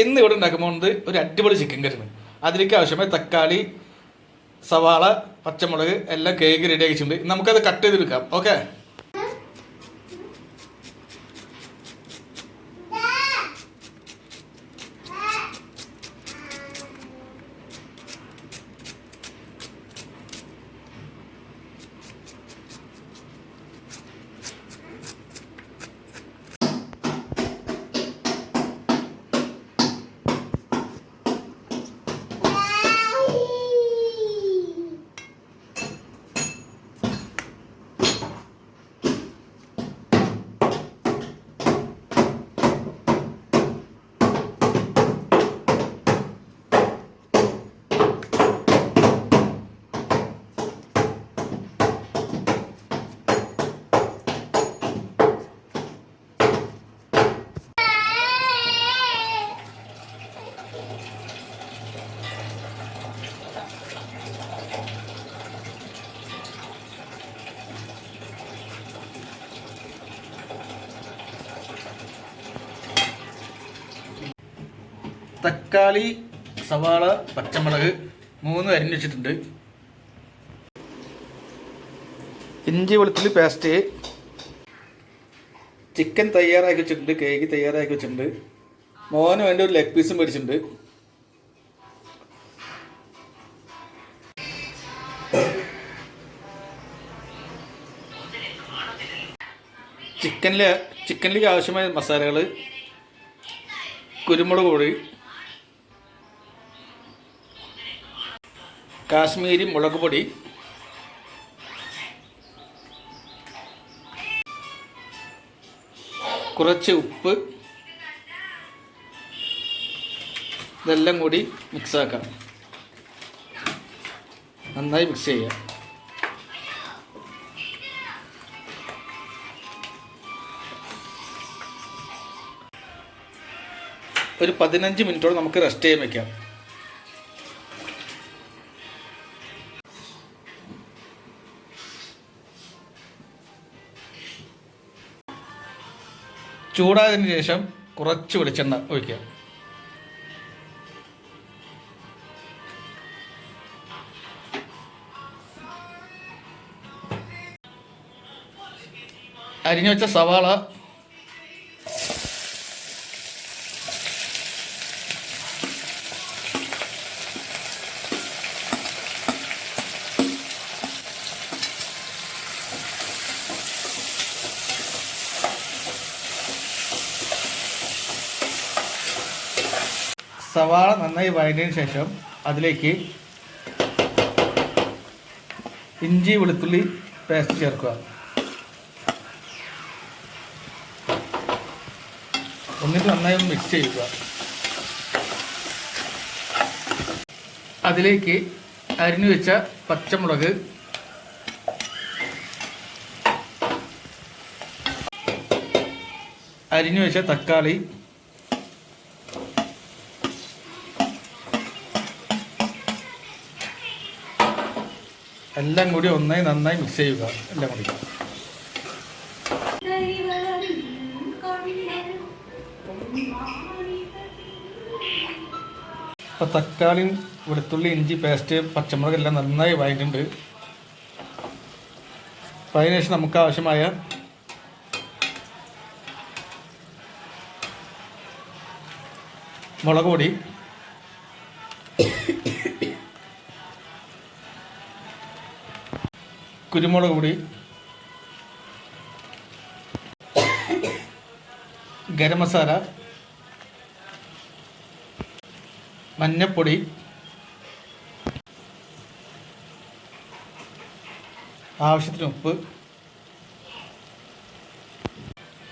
ഇന്ന് ഇവിടെ പോകുന്നത് ഒരു അടിപൊളി ചിക്കൻ കറിയാണ് അതിലേക്ക് ആവശ്യമായ തക്കാളി സവാള പച്ചമുളക് എല്ലാം കേക്ക് റെഡി ആക്കിയിട്ടുണ്ട്. ഇന്ന് നമുക്കത് കട്ട് ചെയ്തെടുക്കാം. ഓക്കെ തക്കാളി സവാള പച്ചമുളക് മൂന്ന് അരിഞ്ഞ് വെച്ചിട്ടുണ്ട്. ഇഞ്ചി വെളുത്തുള്ളി പേസ്റ്റ് ചിക്കൻ തയ്യാറാക്കി വെച്ചിട്ടുണ്ട് കേക്ക് തയ്യാറാക്കി വെച്ചിട്ടുണ്ട്. മോന് വേണ്ടി ഒരു ലെഗ് പീസും മേടിച്ചിട്ടുണ്ട്. ചിക്കനിലെ ചിക്കനിലേക്ക് ആവശ്യമായ മസാലകൾ കുരുമുളക് പൊടി കാശ്മീരി മുളക് പൊടി. കുറച്ച് ഉപ്പ്. ഇതെല്ലാം കൂടി മിക്സാക്കാം നന്നായി മിക്സ് ചെയ്യാം. ഒരു പതിനഞ്ച് മിനിറ്റോളം നമുക്ക് റെസ്റ്റ് ചെയ്യാൻ വെക്കാം. ചൂടായതിനു ശേഷം കുറച്ച് വെളിച്ചെണ്ണ ഒഴിക്കുക. അരിഞ്ഞു വെച്ച സവാള സവാള നന്നായി വഴഞ്ഞതിന് ശേഷം അതിലേക്ക് ഇഞ്ചി വെളുത്തുള്ളി പേസ്റ്റ് ചേർക്കുക. എന്നിട്ട് നന്നായി മിക്സ് ചെയ്യുക. അതിലേക്ക് അരിഞ്ഞു വെച്ച പച്ചമുളക് അരിഞ്ഞു വെച്ച തക്കാളി എല്ലാം കൂടി ഒന്നായി നന്നായി മിക്സ് ചെയ്യുക. എല്ലാം കൂടി. അപ്പോൾ തക്കാളിയും വെളുത്തുള്ളി ഇഞ്ചി പേസ്റ്റ് പച്ചമുളക് എല്ലാം നന്നായി വായിട്ടുണ്ട്. അപ്പോൾ അതിനുശേഷം നമുക്ക് ആവശ്യമായ മുളക് പൊടി കുരുമുളക് പൊടി ഗരം മസാല മഞ്ഞപ്പൊടി ആവശ്യത്തിന് ഉപ്പ്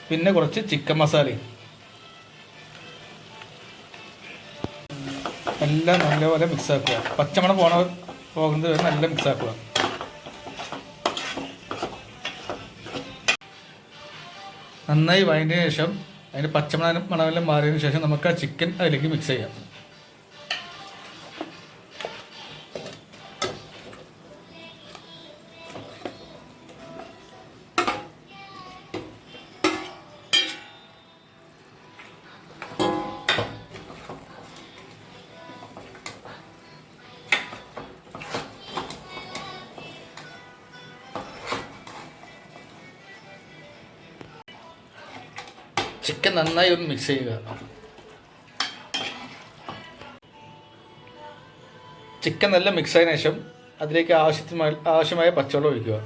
പിന്നെ കുറച്ച് ചിക്കൻ മസാലയും. എല്ലാം നല്ലപോലെ മിക്സ് ആക്കുക. പച്ചമണം പോണ പോകുന്നത് നല്ല മിക്സ് നന്നായി വഴറ്റിയതിന് ശേഷം അതിന്റെ പച്ചമണം മണമെല്ലാം മാറിയതിന് ശേഷം നമുക്ക് ആ ചിക്കൻ അതിലേക്ക് മിക്സ് ചെയ്യാം. ചിക്കൻ നന്നായി ഒന്ന് മിക്സ് ചെയ്യുക. ചിക്കൻ നല്ല മിക്സ് ആയതിനു ശേഷം അതിലേക്ക് ആവശ്യത്തിന് ആവശ്യമായ പച്ചവെള്ളം ഒഴിക്കുക.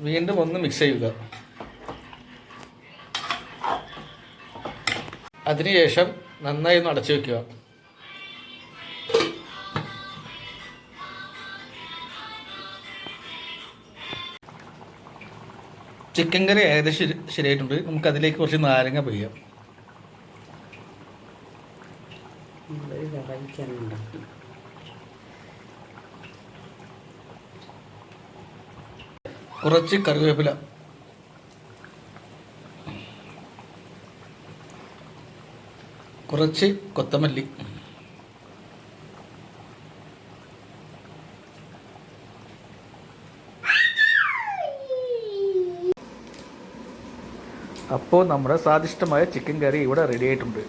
വീണ്ടും ഒന്ന് മിക്സ് ചെയ്യുക. അതിനുശേഷം നന്നായി ഒന്ന് അടച്ചു വെക്കുക. ചിക്കൻ കറി ഏകദേശം ശരി- ശരിയായിട്ടുണ്ട്. നമുക്ക് അതിലേക്ക് കുറച്ച് നാരങ്ങ പെയ്യാം കുറച്ച് കറിവേപ്പില. കുറച്ച് കൊത്തമല്ലി. അപ്പോൾ നമ്മുടെ സ്വാദിഷ്ടമായ ചിക്കൻ കറി ഇവിടെ റെഡി ആയിട്ടുണ്ട്.